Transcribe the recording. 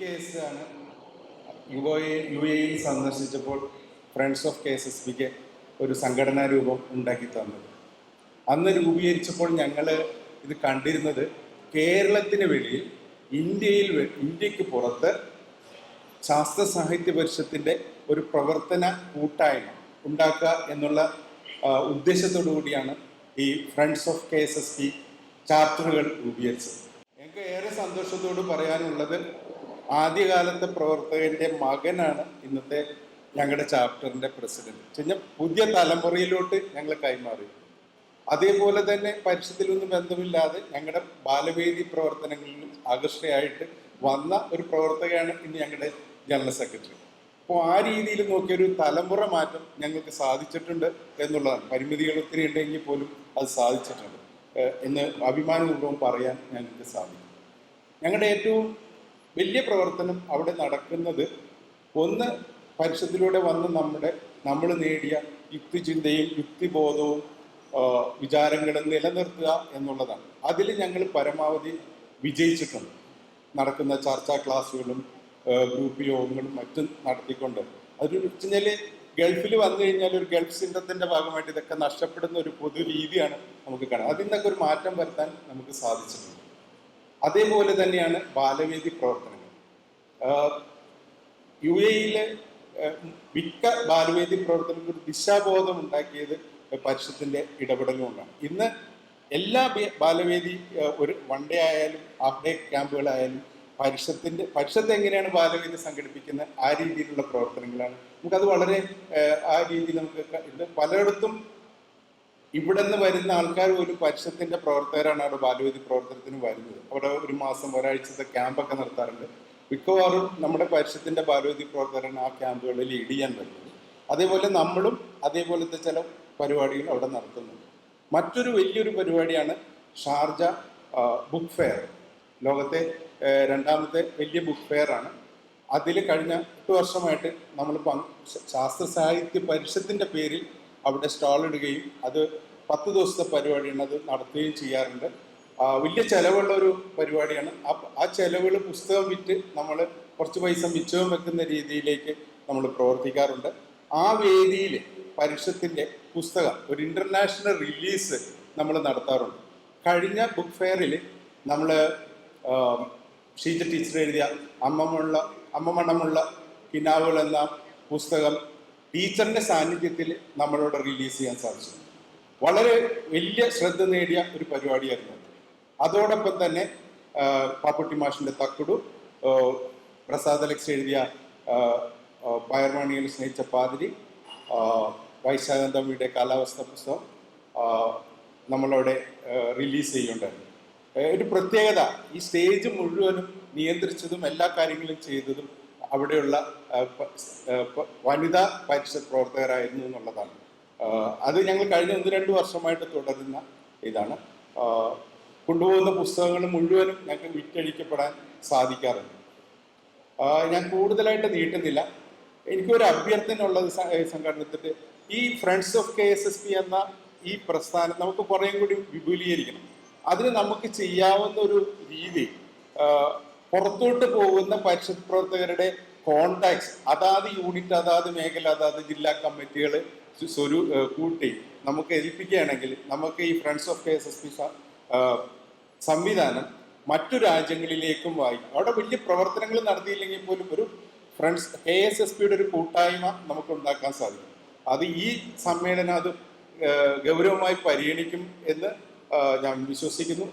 Case ആണ് U A E സന്ദർശിച്ചപ്പോൾ friends of K S S പിക്ക് ഒരു സംഘടനാ രൂപം ഉണ്ടാക്കി തന്നത് അന്ന് രൂപീകരിച്ചപ്പോൾ ഞങ്ങൾ ഇത് കണ്ടിരുന്നത് കേരളത്തിന് വെളിയിൽ ഇന്ത്യയിൽ ഇന്ത്യയ്ക്ക് പുറത്ത് ശാസ്ത്ര സാഹിത്യ പരിഷത്തിന്റെ ഒരു പ്രവർത്തന കൂട്ടായ്മ ഉണ്ടാക്കുക എന്നുള്ള ഉദ്ദേശത്തോടു കൂടിയാണ് ഈ friends of K S S P ചാപ്റ്ററുകൾ രൂപീകരിച്ചത്. ഞങ്ങൾക്ക് ഏറെ സന്തോഷത്തോട് പറയാനുള്ളത് ആദ്യകാലത്തെ പ്രവർത്തകന്റെ മകനാണ് ഇന്നത്തെ ഞങ്ങളുടെ ചാപ്റ്ററിന്റെ പ്രസിഡന്റ്. കഴിഞ്ഞാൽ പുതിയ തലമുറയിലോട്ട് ഞങ്ങൾ കൈമാറി. അതേപോലെ തന്നെ പരിഷത്തിലൊന്നും ബന്ധമില്ലാതെ ഞങ്ങളുടെ ബാലവേദി പ്രവർത്തനങ്ങളിലും ആകർഷയായിട്ട് വന്ന ഒരു പ്രവർത്തകയാണ് ഇന്ന് ഞങ്ങളുടെ ജനറൽ സെക്രട്ടറി. അപ്പോൾ ആ രീതിയിൽ നോക്കിയൊരു തലമുറ മാറ്റം ഞങ്ങൾക്ക് സാധിച്ചിട്ടുണ്ട് എന്നുള്ളതാണ്. പരിമിതികൾ ഒത്തിരി ഉണ്ടെങ്കിൽ പോലും അത് സാധിച്ചിട്ടുണ്ട്. എന്ന് അഭിമാനപൂർവം പറയാൻ ഞങ്ങൾക്ക് സാധിക്കും. ഞങ്ങളുടെ ഏറ്റവും വലിയ പ്രവർത്തനം അവിടെ നടക്കുന്നത് ഒന്ന് പരിഷത്തിലൂടെ വന്ന് നമ്മുടെ നമ്മൾ നേടിയ യുക്തിചിന്തയും യുക്തിബോധവും വിചാരങ്ങളും നിലനിർത്തുക എന്നുള്ളതാണ്. അതിൽ ഞങ്ങൾ പരമാവധി വിജയിച്ചിട്ടുണ്ട്. നടക്കുന്ന ചർച്ചാ ക്ലാസ്സുകളും ഗ്രൂപ്പ് യോഗങ്ങളും മറ്റും നടത്തിക്കൊണ്ട്. അതൊരു വെച്ചാൽ ഗൾഫിൽ വന്നു കഴിഞ്ഞാൽ ഒരു ഗൾഫ് സിന്ധത്തിന്റെ ഭാഗമായിട്ട് ഇതൊക്കെ നഷ്ടപ്പെടുന്ന ഒരു പൊതു രീതിയാണ് നമുക്ക് കാണാം അതിൽ നിന്നൊക്കെ ഒരു മാറ്റം വരുത്താൻ നമുക്ക് സാധിച്ചിട്ടുണ്ട്. അതേപോലെ തന്നെയാണ് ബാലവേദി പ്രവർത്തനങ്ങൾ. യു എയിലെ മിക്ക ബാലവേദി പ്രവർത്തനങ്ങൾക്ക് ദിശാബോധം ഉണ്ടാക്കിയത് പരിഷത്തിന്റെ ഇടപെടൽ കൊണ്ടാണ്. ഇന്ന് എല്ലാ ബാലവേദി ഒരു വൺ ഡേ ആയാലും ഹാഫ് ഡേ ക്യാമ്പുകളായാലും പരിഷത്തിന്റെ പരിഷത്ത് എങ്ങനെയാണ് ബാലവേദി സംഘടിപ്പിക്കുന്നത് ആ രീതിയിലുള്ള പ്രവർത്തനങ്ങളാണ്. നമുക്കത് വളരെ ആ രീതിയിൽ നമുക്ക് പലയിടത്തും ഇവിടെ നിന്ന് വരുന്ന ആൾക്കാർ ഒരു പരിഷത്തിന്റെ പ്രവർത്തകരാണ് അവിടെ ബാലവേദി പ്രവർത്തനത്തിന് വരുന്നത്. അവിടെ ഒരു മാസം ഒരാഴ്ചത്തെ ക്യാമ്പൊക്കെ നടത്താറുണ്ട്. മിക്കവാറും നമ്മുടെ പരിഷത്തിന്റെ ബാലവേദി പ്രവർത്തകരാണ് ആ ക്യാമ്പുകളിൽ ലീഡ് ചെയ്യാൻ വരുന്നത്. അതേപോലെ നമ്മളും അതേപോലത്തെ ചില പരിപാടികൾ അവിടെ നടത്തുന്നുണ്ട്. മറ്റൊരു വലിയൊരു പരിപാടിയാണ് ഷാർജ ബുക്ക് ഫെയർ ലോകത്തെ രണ്ടാമത്തെ വലിയ ബുക്ക് ഫെയർ ആണ്. അതിൽ കഴിഞ്ഞ എട്ട് വർഷമായിട്ട് നമ്മൾ ശാസ്ത്ര സാഹിത്യ പരിഷത്തിന്റെ പേരിൽ അവിടെ സ്റ്റാൾ ഇടുകയും അത് പത്ത് ദിവസത്തെ പരിപാടിയാണ് അത് നടത്തുകയും ചെയ്യാറുണ്ട്. വലിയ ചെലവുള്ള ഒരു പരിപാടിയാണ്. ആ ചിലവുകൾ പുസ്തകം വിറ്റ് നമ്മൾ കുറച്ച് പൈസ മിച്ചവും വെക്കുന്ന രീതിയിലേക്ക് നമ്മൾ പ്രവർത്തിക്കാറുണ്ട്. ആ വേദിയിൽ പരിഷത്തിന്റെ പുസ്തകം ഒരു ഇന്റർനാഷണൽ റിലീസ് നമ്മൾ നടത്താറുണ്ട്. കഴിഞ്ഞ ബുക്ക് ഫെയറിൽ നമ്മൾ ഷീജ ടീച്ചർ എഴുതിയ അമ്മമുള്ള അമ്മമണമുള്ള കിനാവുകൾ എന്ന പുസ്തകം ടീച്ചറിന്റെ സാന്നിധ്യത്തിൽ നമ്മളോട് റിലീസ് ചെയ്യാൻ സാധിച്ചു. വളരെ വലിയ ശ്രദ്ധ നേടിയ ഒരു പരിപാടിയായിരുന്നു അതോടൊപ്പം തന്നെ പാപ്പുട്ടി മാഷിന്റെ തക്കുടു പ്രസാദ് അലക്സ് എഴുതിയ പയർമാണിയിൽ സ്നേഹിച്ച പാതിരി വൈശാഖന്തമ്മിയുടെ കാലാവസ്ഥ പുസ്തകം നമ്മളവിടെ റിലീസ് ചെയ്യുന്നുണ്ടായിരുന്നു. ഒരു പ്രത്യേകത ഈ സ്റ്റേജ് മുഴുവനും നിയന്ത്രിച്ചതും എല്ലാ കാര്യങ്ങളും ചെയ്തതും അവിടെയുള്ള വനിതാ പരിഷത്ത് പ്രവർത്തകരായിരുന്നു എന്നുള്ളതാണ്. അത് ഞങ്ങൾ കഴിഞ്ഞ ഒന്ന് രണ്ട് വർഷമായിട്ട് തുടരുന്ന ഇതാണ്. കൊണ്ടുപോകുന്ന പുസ്തകങ്ങൾ മുഴുവനും ഞങ്ങൾക്ക് വിറ്റഴിക്കപ്പെടാൻ സാധിക്കാറുണ്ട്. ഞാൻ കൂടുതലായിട്ട് നീട്ടുന്നില്ല. എനിക്കൊരു അഭ്യർത്ഥന ഉള്ളത് സംഘടനത്തിന്റെ ഈ friends of K S S P എന്ന ഈ പ്രസ്ഥാനം നമുക്ക് കുറേ കൂടി വിപുലീകരിക്കണം. അതിന് നമുക്ക് ചെയ്യാവുന്ന ഒരു രീതി പുറത്തോട്ട് പോകുന്ന പരിഷത്ത് പ്രവർത്തകരുടെ കോണ്ടാക്ട്സ് അതാത് യൂണിറ്റ് അതാത് മേഖല അതാത് ജില്ലാ കമ്മിറ്റികൾ സ്വരു കൂട്ടി നമുക്ക് ഏൽപ്പിക്കുകയാണെങ്കിൽ നമുക്ക് ഈ friends of K S S P സംവിധാനം മറ്റു രാജ്യങ്ങളിലേക്കും വായിക്കും അവിടെ വലിയ പ്രവർത്തനങ്ങൾ നടത്തിയില്ലെങ്കിൽ പോലും ഒരു ഫ്രണ്ട്സ് കെ എസ് എസ് പിയുടെ ഒരു കൂട്ടായ്മ നമുക്ക് ഉണ്ടാക്കാൻ സാധിക്കും. അത് ഈ സമ്മേളനം അത് ഗൗരവമായി പരിഗണിക്കും എന്ന് ഞാൻ വിശ്വസിക്കുന്നു.